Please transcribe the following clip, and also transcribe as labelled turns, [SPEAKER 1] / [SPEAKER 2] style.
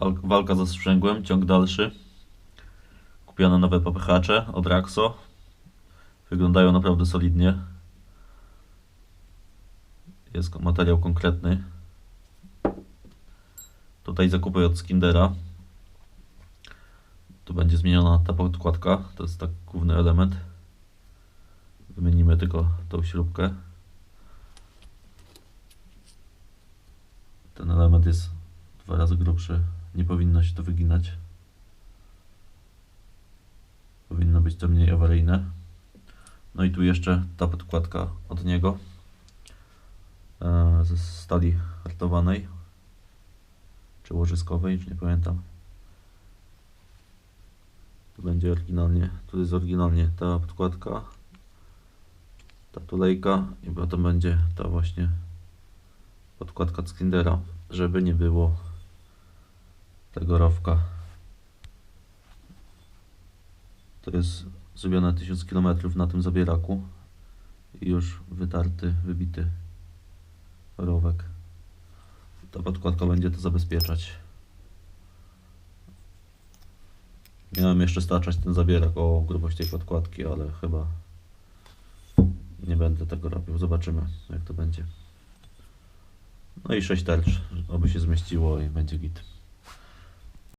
[SPEAKER 1] Wal- Walka ze sprzęgłem, ciąg dalszy. Kupione nowe popychacze od Raxo. Wyglądają naprawdę solidnie. Jest materiał konkretny. Tutaj zakupy od Skindera. Tu będzie zmieniona ta podkładka. To jest tak główny element. Wymienimy tylko tą śrubkę. Ten element jest dwa razy grubszy. Nie powinno się to wyginać. Powinno być to mniej awaryjne. No i tu jeszcze ta podkładka od niego. e, Ze stali hartowanej. Czy łożyskowej, już nie pamiętam. Tu będzie oryginalnie, tu jest oryginalnie ta podkładka. Ta tulejka i potem będzie ta właśnie podkładka od Skindera, żeby nie było tego rowka. To jest zrobione 1000 km na tym zabieraku i już wytarty, wybity rowek. Ta podkładka będzie to zabezpieczać. Miałem jeszcze staczać ten zabierak o grubość tej podkładki, ale chyba nie będę tego robił. Zobaczymy jak to będzie. No i 6 tarcz, oby się zmieściło i będzie git.